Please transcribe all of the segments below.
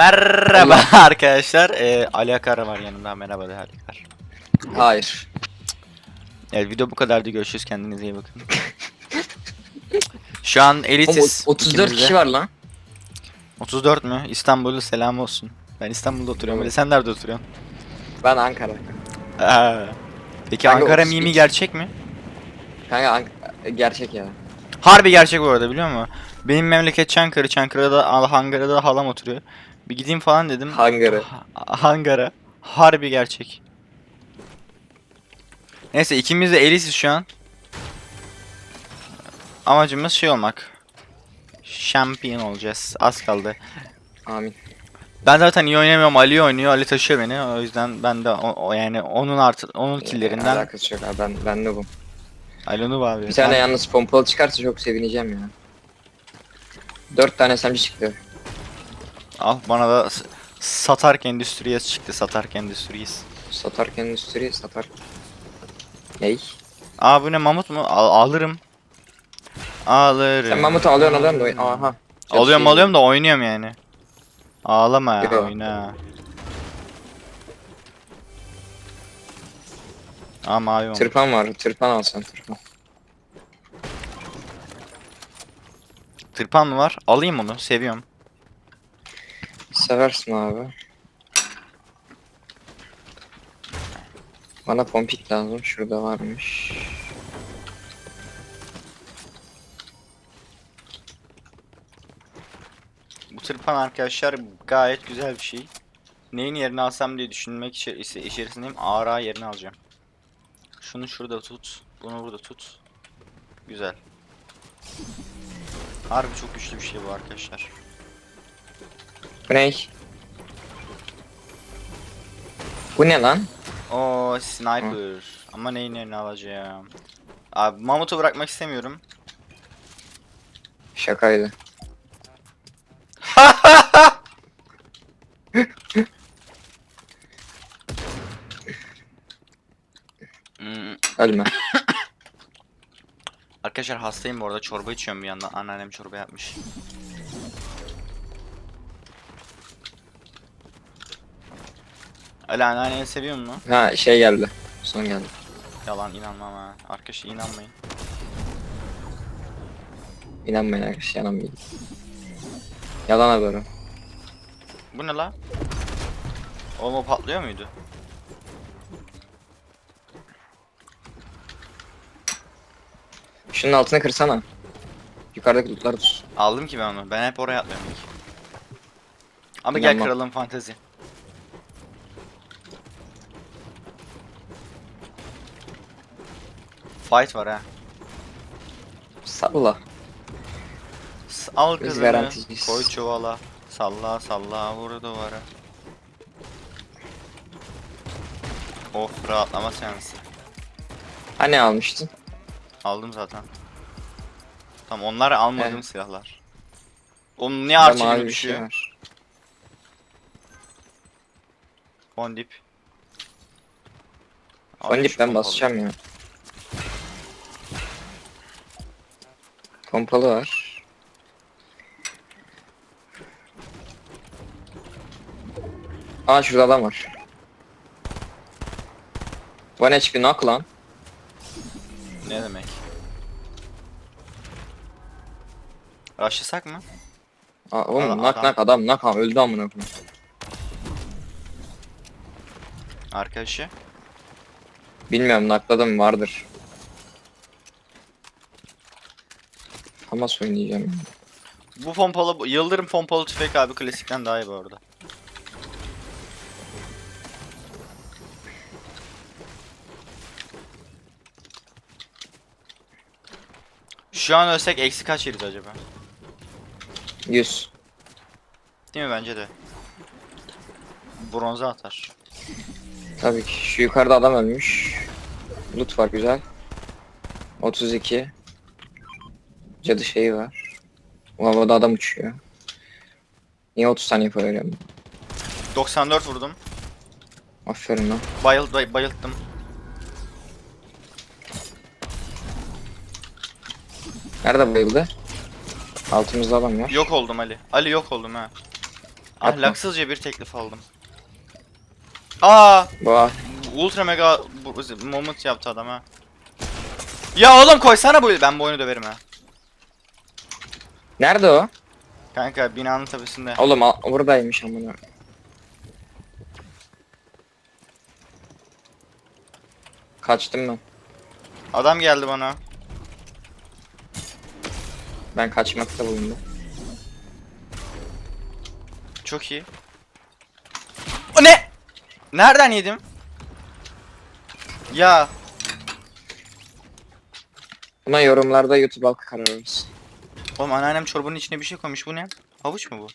Merhaba arkadaşlar. Ee, Ali Akar var yanımda. Merhaba de Ali Akar. Hayır. Evet video bu kadardı. Görüşürüz. Kendinize iyi bakın. Şu an elitiz. o- 34 ikimiz de. kişi var lan. 34 mü? İstanbul'u selam olsun. Ben İstanbul'da oturuyorum. Ali sen nerede oturuyorsun? Ben Ankara. Aa. Peki Kanka, Ankara 32. mimi gerçek mi? Kanka Ank- gerçek ya. Harbi gerçek bu arada biliyor musun? Benim memleket Çankırı. Çankırı'da, Ankara'da halam oturuyor. Bir gideyim falan dedim. Hangarı. Ha- Hangara. Harbi gerçek. Neyse ikimiz de elisiz şu an. Amacımız şey olmak. Şampiyon olacağız. Az kaldı. Amin. Ben zaten iyi oynamıyorum. Ali oynuyor. Ali taşıyor beni. O yüzden ben de o, o yani onun artı onun killerinden Alakası yok abi ben, ben de bu. Ali onu abi. Bir tane Ben- yalnız pompalı çıkarsa çok sevineceğim ya. 4 tane SMG çıktı. Al bana da s- Satark Endüstriyes çıktı. Satark Endüstriyes. Satarken endüstri satar. Ney? Aa bu ne mamut mu? Al- alırım. Alırım. Sen Mamut'u alıyorsun alıyorsun da oy- aha. Çok Alıyorum şey- alıyorum da oynuyorum yani. Ağlama ya oyna. Aa mavi olmuş. Tırpan var. Tırpan alsan tırpan. Tırpan mı var? Alayım onu seviyorum. Seversin abi. Bana pompik lazım. Şurada varmış. Bu tırpan arkadaşlar gayet güzel bir şey. Neyin yerini alsam diye düşünmek içerisindeyim. ARA yerini alacağım. Şunu şurada tut. Bunu burada tut. Güzel. Harbi çok güçlü bir şey bu arkadaşlar. Bu ne? Bu ne lan? O sniper. Ama neyin yerini alacağım? Abi mamutu bırakmak istemiyorum. Şakaydı. Hmm, Ölme. Arkadaşlar hastayım bu arada çorba içiyorum bir yandan. Anneannem çorba yapmış. Ali anneanneni seviyor musun? Ha şey geldi. Son geldi. Yalan inanmam ha. Arkadaşlar inanmayın. İnanmayın arkadaşlar inanmayın. Yalan haberim. Bu ne la? Oğlum o patlıyor muydu? Şunun altını kırsana. Yukarıdaki lootları tut. Aldım ki ben onu. Ben hep oraya atlıyorum ilk. Ama gel İnanmam. kıralım fantezi. Fight var ha. Salla. Al Biz kızını, garanticiyiz. koy çuvala. Salla salla vur duvara. Of rahatlama seansı. Hani almıştın? Aldım zaten. Tamam onlar almadığım Evet. silahlar. Oğlum niye Burada arçı mavi bir şey düşüyor? var. Fondip. Fondip ben basacağım ya. Pompalı var. Aa şurada adam var. Bu ne HP knock lan? Ne demek? Rushlasak mı? Aa, oğlum Adam- knock adam. knock adam knock ha öldü amına koyayım. Arkadaşı. Bilmiyorum knockladım vardır. Hamas oynayacağım. Bu pompalı, bu- Yıldırım pompalı tüfek abi klasikten daha iyi bu arada. Şu an ölsek eksi kaç yeriz acaba? 100. Değil mi bence de? Bronza atar. Tabii ki. Şu yukarıda adam ölmüş. Loot var güzel. 32. Cadı şeyi var. O havada adam uçuyor. Niye 30 saniye para veriyorum? 94 vurdum. Aferin lan. Bayıl, bay- bayılttım. Nerede bayıldı? Altımızda adam var. Yok oldum Ali. Ali yok oldum ha. Atma. Ahlaksızca bir teklif aldım. Aa, Bu ultra mega moment yaptı adam ha. Ya oğlum koysana bu ben bu oyunu döverim ha. Nerede o? Kanka binanın tepesinde. Oğlum al- buradaymış amına. Kaçtım ben. Adam geldi bana. Ben kaçmakta bulundum. Çok iyi. O ne? Nereden yedim? Ya Buna yorumlarda YouTube halkı karar veririz. Oğlum anneannem çorbanın içine bir şey koymuş. Bu ne? Havuç mu bu?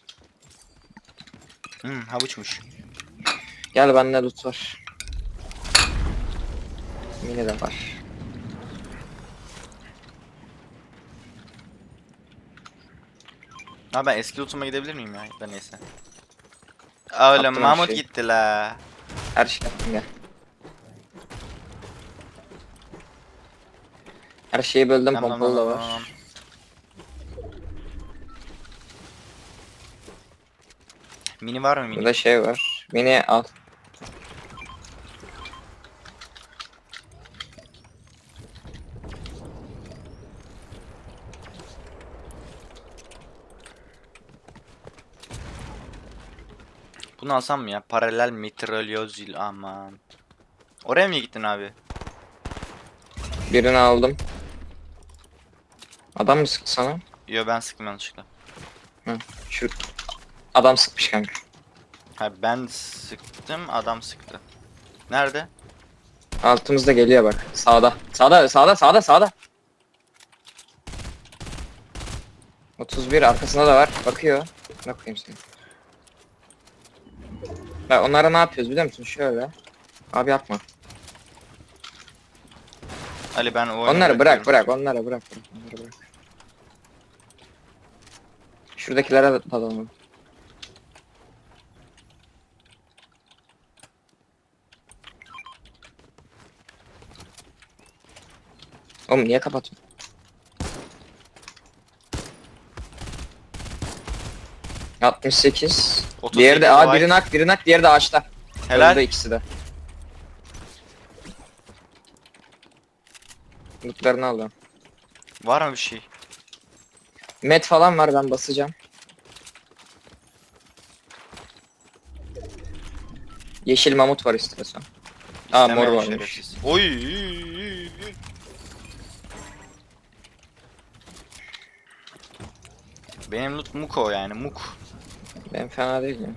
Hmm havuçmuş. Gel bende loot var. Mini de var. Ha ben eski lootuma gidebilir miyim ya? Da neyse. Oğlum Attım Mahmut şeyi. gitti la. Her şey yaptım gel. Her şeyi böldüm nam pompalı da var. nam. Mini var mı mini? Burada şey var. Mini al. Bunu alsam mı ya? Paralel mitralyozil aman. Oraya mı gittin abi? Birini aldım. Adam mı sıktı sana? Yo ben sıktım yanlışlıkla. Şu adam sıkmış kanka. Ha ben sıktım adam sıktı. Nerede? Altımızda geliyor bak. Sağda. Sağda, sağda, sağda, sağda. 31 arkasında da var. Bakıyor. Ne koyayım seni. Bak onlara ne yapıyoruz biliyor musun? Şöyle. Abi yapma. Ali ben o Onları bırak, bırak. Onları bırak, bırak. Onları bırak. Şuradakilere de dalalım. Oğlum niye kapatıyorsun? Altmış sekiz. 38 Diğeri de aa white. biri nak, biri nak, diğeri de ağaçta. Helal. Öldü ikisi de. Lootlarını aldım. Var mı bir şey? Met falan var ben basacağım. Yeşil mamut var istiyorsan. Aa mor şerefsiz. Oy. Benim loot Muko yani Muk. Ben fena değilim.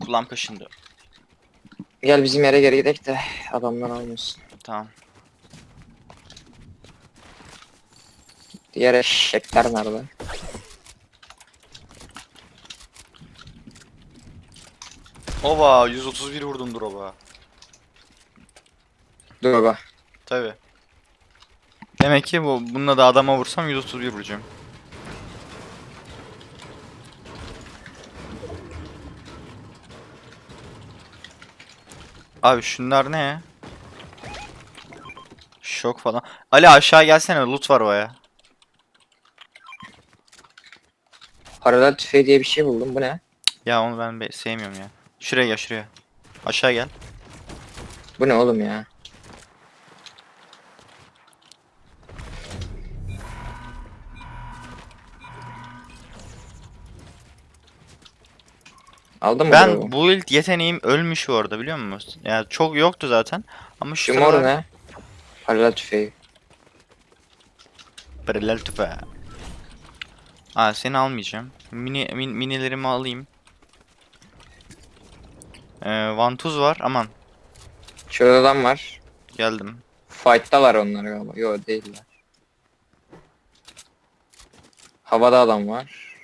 Kulağım kaşındı. Gel bizim yere geri gidelim de adamlar almasın. Tamam. Diğer eşekler nerede? Ova 131 vurdum drop'a. Dur baba. Tabi. Demek ki bu bununla da adama vursam 131 vuracağım. Abi şunlar ne ya? Şok falan. Ali aşağı gelsene loot var baya. Paralel tüfeği diye bir şey buldum. Bu ne? Ya onu ben be- sevmiyorum ya. Şuraya gel şuraya. Aşağı gel. Bu ne oğlum ya? Aldın mı? Ben bu build yeteneğim ölmüş orada biliyor musun? Yani çok yoktu zaten. Ama şu Şu mor sıralar- ne? Paralel tüfeği. Paralel tüfeği. Aa seni almayacağım. Mini min, minilerimi alayım. Ee, vantuz var. Aman Şurada adam var. geldim. Fight'talar onlar galiba. Yo değiller. Havada adam var.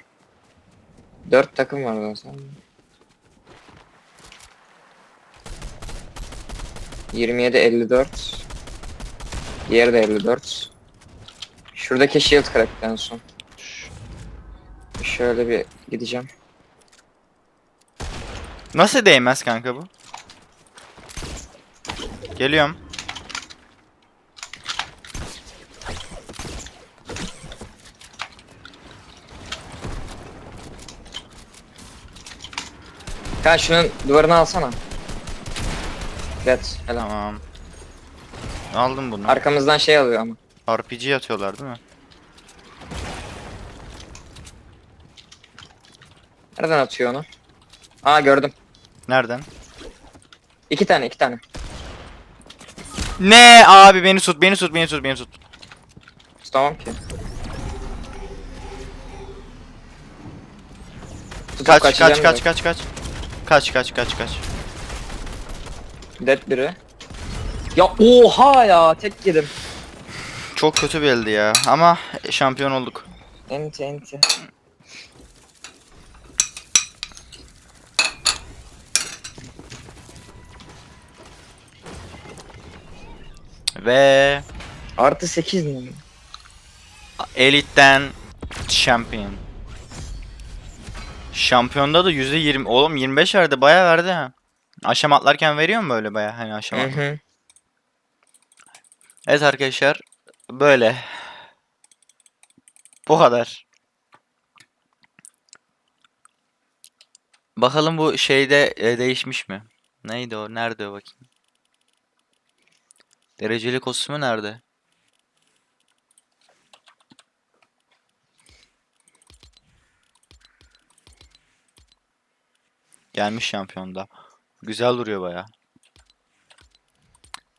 Dört takım var zaten. 27 54. Diğeri de 54. Şuradaki shield crack'ti en son. Şöyle bir gideceğim. Nasıl değmez kanka bu? Geliyorum. Kanka şunun duvarını alsana. Evet. Helal. Tamam. Aldım bunu. Arkamızdan şey alıyor ama. RPG atıyorlar değil mi? Nereden atıyor onu? Aa gördüm. Nereden? İki tane iki tane. Ne abi beni tut beni tut beni tut beni tut. Tutamam ki. Tutup Kaç kaç kaç yok. kaç kaç. Kaç kaç kaç kaç. Dead biri. Ya oha ya tek yedim. Çok kötü bir eldi ya ama şampiyon olduk. Enti enti. Ve Artı 8 mi? Elite'den şampiyon. Şampiyonda da %20 oğlum 25 verdi bayağı verdi ha. Aşama atlarken veriyor mu böyle bayağı hani aşama? Hı hı. Evet arkadaşlar böyle. Bu kadar. Bakalım bu şeyde e, değişmiş mi? Neydi o? Nerede o bakayım? Dereceli kostümü nerede? Gelmiş şampiyonda. Güzel duruyor baya.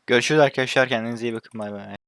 Görüşürüz arkadaşlar. Kendinize iyi bakın. Bay bay.